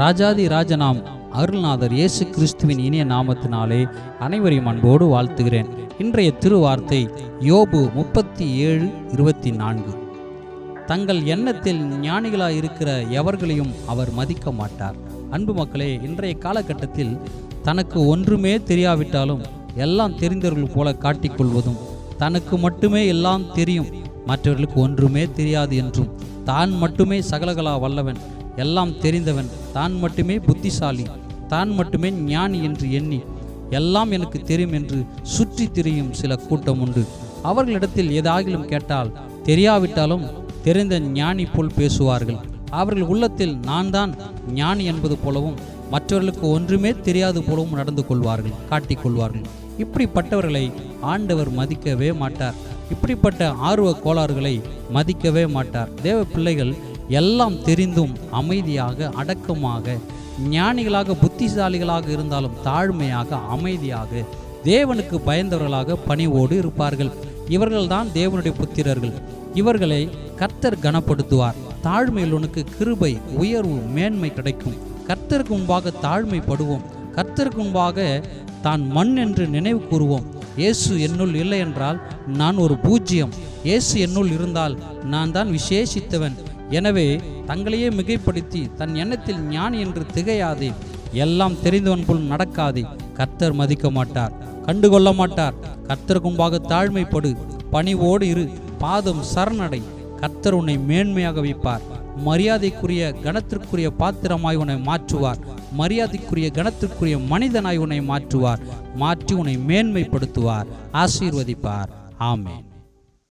ராஜாதி ராஜனாம் அருள்நாதர் இயேசு கிறிஸ்துவின் இனிய நாமத்தினாலே அனைவரையும் அன்போடு வாழ்த்துகிறேன். இன்றைய திருவார்த்தை யோபு முப்பத்தி ஏழு இருபத்தி நான்கு தங்கள் எண்ணத்தில் ஞானிகளாக இருக்கிற எவர்களையும் அவர் மதிக்க மாட்டார். அன்பு மக்களே இன்றைய காலகட்டத்தில் தனக்கு ஒன்றுமே தெரியாவிட்டாலும் எல்லாம் தெரிந்தவர்கள் போல காட்டிக்கொள்வதும் தனக்கு மட்டுமே எல்லாம் தெரியும் மற்றவர்களுக்கு ஒன்றுமே தெரியாது என்றும் தான் மட்டுமே சகலகலா வல்லவன் எல்லாம் தெரிந்தவன் தான் மட்டுமே புத்திசாலி தான் மட்டுமே ஞானி என்று எண்ணி எல்லாம் எனக்கு தெரியும் என்று சுற்றி திரியும் சில கூட்டம் உண்டு. அவர்களிடத்தில் ஏதாகிலும் கேட்டால் தெரியாவிட்டாலும் தெரிந்த ஞானி போல் பேசுவார்கள். அவர்கள் உள்ளத்தில் நான் தான் ஞானி என்பது போலவும் மற்றவர்களுக்கு ஒன்றுமே தெரியாது போலவும் நடந்து கொள்வார்கள் காட்டிக்கொள்வார்கள் இப்படிப்பட்டவர்களை ஆண்டவர் மதிக்கவே மாட்டார். இப்படிப்பட்ட ஆர்வ கோளாறுகளை மதிக்கவே மாட்டார். தேவ பிள்ளைகள் எல்லாம் தெரிந்தும் அமைதியாக அடக்கமாக ஞானிகளாக புத்திசாலிகளாக இருந்தாலும் தாழ்மையாக அமைதியாக தேவனுக்கு பயந்தவர்களாக பணிவோடு இருப்பார்கள். இவர்கள்தான் தேவனுடைய புத்திரர்கள். இவர்களை கர்த்தர் கனப்படுத்துவார். தாழ்மையுள்ளவனுக்கு கிருபை உயர்வு மேன்மை கிடைக்கும். கர்த்தருக்கு முன்பாக தாழ்மைப்படுவோம். கர்த்தருக்கு முன்பாக தான் மண் என்று நினைவு கூறுவோம். இயேசு என்னுள் இல்லை என்றால் நான் ஒரு பூஜ்ஜியம். இயேசு என்னுள் இருந்தால் நான் தான் விசேஷித்தவன். எனவே தங்களையே மிகைப்படுத்தி தன் எண்ணத்தில் ஞானி என்று திகையாதே. எல்லாம் தெரிந்தவன் போல் நடக்காதே. கர்த்தர் மதிக்க மாட்டார் கண்டுகொள்ள மாட்டார். கர்த்தருக்கு முன்பாக தாழ்மைப்படு பணிவோடு இரு பாதம் சரணடை. கர்த்தர் உன்னை மேன்மையாக வைப்பார். மரியாதைக்குரிய கணத்திற்குரிய பாத்திரமாய் உன்னை மாற்றுவார். மரியாதைக்குரிய கணத்திற்குரிய மனிதனாய் உன்னை மாற்றுவார். மாற்றி உன்னை மேன்மைப்படுத்துவார். ஆசீர்வதிப்பார். ஆமேன்.